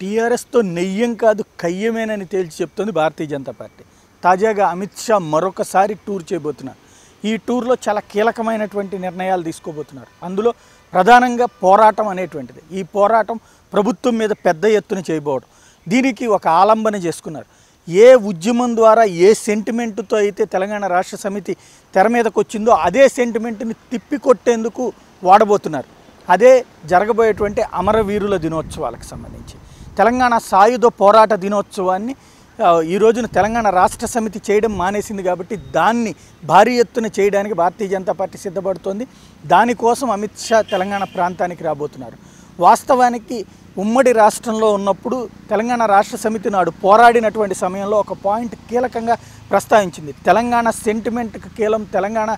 టీఆర్ఎస్తో నెయ్యం కాదు కయ్యమేనని తేల్చి చెప్తుంది భారతీయ జనతా పార్టీ. తాజాగా అమిత్ షా మరొకసారి టూర్ చేయబోతున్నారు. ఈ టూర్లో చాలా కీలకమైనటువంటి నిర్ణయాలు తీసుకోబోతున్నారు. అందులో ప్రధానంగా పోరాటం అనేటువంటిది. ఈ పోరాటం ప్రభుత్వం మీద పెద్ద ఎత్తున చేయబోవడం. దీనికి ఒక ఆలంబన చేసుకున్నారు. ఏ ఉద్యమం ద్వారా ఏ సెంటిమెంటుతో అయితే తెలంగాణ రాష్ట్ర సమితి తెర మీదకు వచ్చిందో అదే సెంటిమెంట్ని తిప్పికొట్టేందుకు వాడబోతున్నారు. అదే జరగబోయేటువంటి అమరవీరుల దినోత్సవాలకు సంబంధించి. తెలంగాణ సాయుధ పోరాట దినోత్సవాన్ని ఈ రోజున తెలంగాణ రాష్ట్ర సమితి చేయడం మానేసింది కాబట్టి దాన్ని భారీ ఎత్తున చేయడానికి భారతీయ జనతా పార్టీ సిద్ధపడుతోంది. దానికోసం అమిత్ షా తెలంగాణ ప్రాంతానికి రాబోతున్నారు. వాస్తవానికి ఉమ్మడి రాష్ట్రంలో ఉన్నప్పుడు తెలంగాణ రాష్ట్ర సమితి నాడు పోరాడినటువంటి సమయంలో ఒక పాయింట్ కీలకంగా ప్రస్తావించింది. తెలంగాణ సెంటిమెంట్కి కీలం తెలంగాణ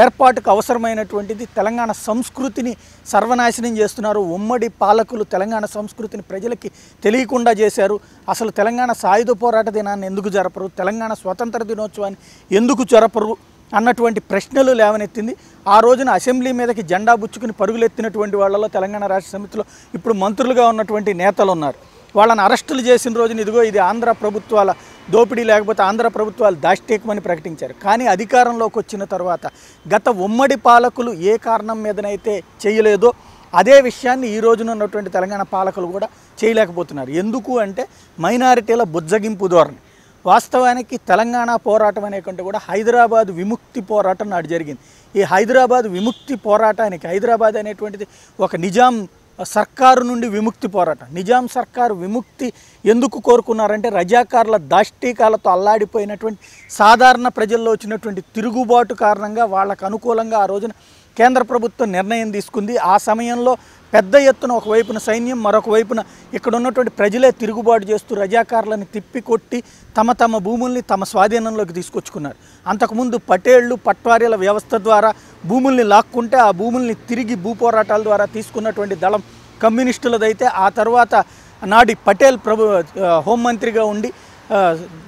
ఏర్పాటుకు అవసరమైనటువంటిది తెలంగాణ సంస్కృతిని సర్వనాశనం చేస్తున్నారు. ఉమ్మడి పాలకులు తెలంగాణ సంస్కృతిని ప్రజలకి తెలియకుండా చేశారు. అసలు తెలంగాణ సాయుధ పోరాట దినాన్ని ఎందుకు జరపరు? తెలంగాణ స్వతంత్ర దినోత్సవాన్ని ఎందుకు జరపరు? అన్నటువంటి ప్రశ్నలు లేవనెత్తింది. ఆ రోజున అసెంబ్లీ మీదకి జెండా బుచ్చుకుని పరుగులెత్తినటువంటి వాళ్ళలో తెలంగాణ రాష్ట్ర సమితిలో ఇప్పుడు మంత్రులుగా ఉన్నటువంటి నేతలు ఉన్నారు వాళ్ళని అరెస్టులు చేసిన రోజున ఇదిగో ఇది ఆంధ్ర ప్రభుత్వాల దోపిడీ లేకపోతే ఆంధ్ర ప్రభుత్వాలు దాష్టీకమని ప్రకటించారు. కానీ అధికారంలోకి వచ్చిన తర్వాత గత ఉమ్మడి పాలకులు ఏ కారణం మీదనైతే చేయలేదో అదే విషయాన్ని ఈ రోజున ఉన్నటువంటి తెలంగాణ పాలకులు కూడా చేయలేకపోతున్నారు. ఎందుకు అంటే మైనారిటీల బుజ్జగింపు ధోరణి. వాస్తవానికి తెలంగాణ పోరాటం అనే కంటే కూడా హైదరాబాద్ విముక్తి పోరాటం నాడు జరిగింది. ఈ హైదరాబాద్ విముక్తి పోరాటానికి హైదరాబాద్ అనేటువంటిది ఒక నిజాం సర్కారు నుండి విముక్తి పోరాటం. నిజాం సర్కారు విముక్తి ఎందుకు కోరుకున్నారంటే రజాకారుల దాష్టీకాలతో అల్లాడిపోయినటువంటి సాధారణ ప్రజల్లో వచ్చినటువంటి తిరుగుబాటు కారణంగా వాళ్ళకు అనుకూలంగా ఆ రోజున కేంద్ర ప్రభుత్వం నిర్ణయం తీసుకుంది. ఆ సమయంలో పెద్ద ఎత్తున ఒకవైపున సైన్యం మరొక వైపున ఇక్కడ ఉన్నటువంటి ప్రజలే తిరుగుబాటు చేస్తూ రజాకారులను తిప్పికొట్టి తమ తమ భూముల్ని తమ స్వాధీనంలోకి తీసుకొచ్చుకున్నారు. అంతకుముందు పటేళ్ళు పట్వారీల వ్యవస్థ ద్వారా భూముల్ని లాక్కుంటే ఆ భూముల్ని తిరిగి భూపోరాటాల ద్వారా తీసుకున్నటువంటి దళం కమ్యూనిస్టులదైతే ఆ తర్వాత నాడి పటేల్ ప్రభు హోంమంత్రిగా ఉండి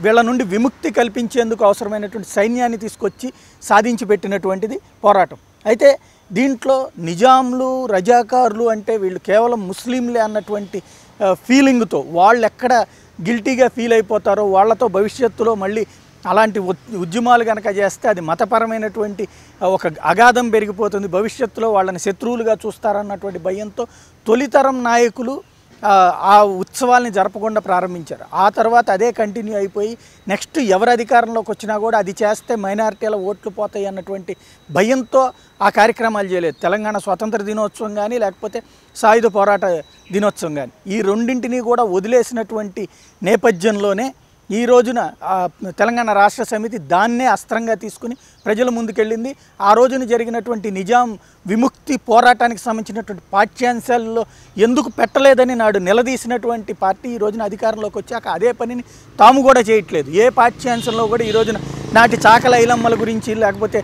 వీళ్ళ నుండి విముక్తి కల్పించేందుకు అవసరమైనటువంటి సైన్యాన్ని తీసుకొచ్చి సాధించి పెట్టినటువంటిది పోరాటం. అయితే దీంట్లో నిజాంలు రజాకారులు అంటే వీళ్ళు కేవలం ముస్లింలే అన్నటువంటి ఫీలింగ్తో వాళ్ళు ఎక్కడ గిల్టీగా ఫీల్ అయిపోతారో వాళ్ళతో భవిష్యత్తులో మళ్ళీ అలాంటి ఉద్యమాలు కనుక చేస్తే అది మతపరమైనటువంటి ఒక అగాధం పెరిగిపోతుంది. భవిష్యత్తులో వాళ్ళని శత్రువులుగా చూస్తారన్నటువంటి భయంతో తొలితరం నాయకులు ఆ, ఉత్సవాలని ఉత్సవాల్ని జరపకుండా ప్రారంభించారు. ఆ తర్వాత అదే కంటిన్యూ అయిపోయి నెక్స్ట్ ఎవరు అధికారంలోకి వచ్చినా కూడా అది చేస్తే మైనారిటీల ఓట్లు పోతాయి అన్నటువంటి భయంతో ఆ కార్యక్రమాలు చేయలేదు. తెలంగాణ స్వతంత్ర దినోత్సవం కానీ లేకపోతే సాయుధ పోరాట దినోత్సవం కానీ ఈ రెండింటినీ కూడా వదిలేసినటువంటి నేపథ్యంలోనే ఈ రోజున తెలంగాణ రాష్ట్ర సమితి దాన్నే అస్త్రంగా తీసుకుని ప్రజల ముందుకెళ్ళింది. ఆ రోజున జరిగినటువంటి నిజాం విముక్తి పోరాటానికి సంబంధించినటువంటి పాఠ్యాంశాల్లో ఎందుకు పెట్టలేదని నాడు నిలదీసినటువంటి పార్టీ ఈ రోజున అధికారంలోకి వచ్చాక అదే పనిని తాము కూడా చేయట్లేదు. ఏ పాఠ్యాంశంలో కూడా ఈ రోజున నాటి చాకల ఇలమ్మల గురించి లేకపోతే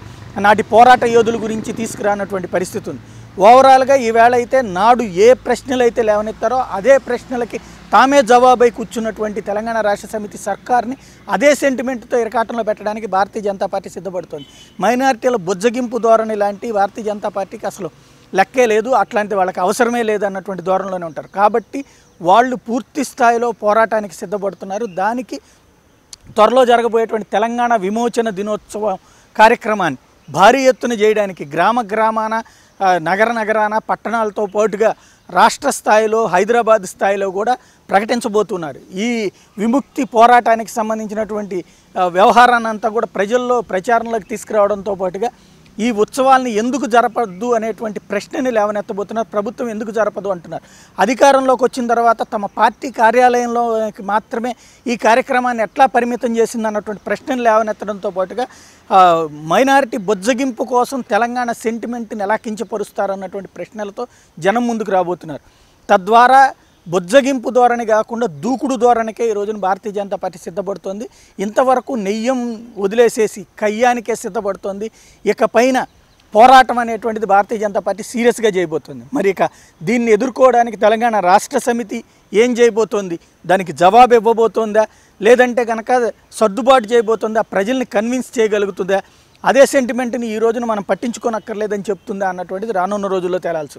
నాటి పోరాట యోధుల గురించి తీసుకురానటువంటి పరిస్థితి ఉంది. ఓవరాల్గా ఈవేళ అయితే నాడు ఏ ప్రశ్నలు అయితే లేవనెత్తారో అదే ప్రశ్నలకి తామే జవాబై కూర్చున్నటువంటి తెలంగాణ రాష్ట్ర సమితి సర్కార్ని అదే సెంటిమెంట్తో ఇరకాటంలో పెట్టడానికి భారతీయ జనతా పార్టీ సిద్ధపడుతోంది. మైనారిటీల బుజ్జగింపు ధోరణి లాంటి భారతీయ జనతా పార్టీకి అసలు లెక్కే లేదు అట్లాంటి వాళ్ళకి అవసరమే లేదు అన్నటువంటి ధోరణిలోనే ఉంటారు. కాబట్టి వాళ్ళు పూర్తి స్థాయిలో పోరాటానికి సిద్ధపడుతున్నారు. దానికి త్వరలో జరగబోయేటువంటి తెలంగాణ విమోచన దినోత్సవం కార్యక్రమాన్ని భారీ ఎత్తున చేయడానికి గ్రామ గ్రామాన నగర నగరాన పట్టణాలతో పాటుగా రాష్ట్ర స్థాయిలో హైదరాబాద్ స్థాయిలో కూడా ప్రకటించబోతున్నారు. ఈ విముక్తి పోరాటానికి సంబంధించినటువంటి వ్యవహారాన్ని అంతా కూడా ప్రజల్లో ప్రచారంలోకి తీసుకురావడంతో పాటుగా ఈ ఉత్సవాల్ని ఎందుకు జరపద్దు అనేటువంటి ప్రశ్నని లేవనెత్తబోతున్నారు ప్రభుత్వం ఎందుకు జరపదు అంటున్నారు. అధికారంలోకి వచ్చిన తర్వాత తమ పార్టీ కార్యాలయంలో మాత్రమే ఈ కార్యక్రమాన్ని ఎట్లా పరిమితం చేసింది అన్నటువంటి ప్రశ్నలు లేవనెత్తడంతో పాటుగా మైనారిటీ బొజ్జగింపు కోసం తెలంగాణ సెంటిమెంట్ని ఎలా కించపరుస్తారన్నటువంటి ప్రశ్నలతో జనం ముందుకు రాబోతున్నారు. తద్వారా బొజ్జగింపు ధోరణి కాకుండా దూకుడు ధోరణికే ఈ రోజున భారతీయ జనతా పార్టీ సిద్ధపడుతోంది. ఇంతవరకు నెయ్యం వదిలేసేసి కయ్యానికే సిద్ధపడుతోంది. ఇక పైన పోరాటం అనేటువంటిది భారతీయ జనతా పార్టీ సీరియస్గా చేయబోతుంది. మరి ఇక దీన్ని ఎదుర్కోవడానికి తెలంగాణ రాష్ట్ర సమితి ఏం చేయబోతోంది? దానికి జవాబు ఇవ్వబోతోందా? లేదంటే కనుక సర్దుబాటు చేయబోతుందా? ప్రజల్ని కన్విన్స్ చేయగలుగుతుందా? అదే సెంటిమెంట్ని ఈ రోజున మనం పట్టించుకోనక్కర్లేదని చెప్తుందా? అన్నటువంటిది రానున్న రోజుల్లో తేలాల్సి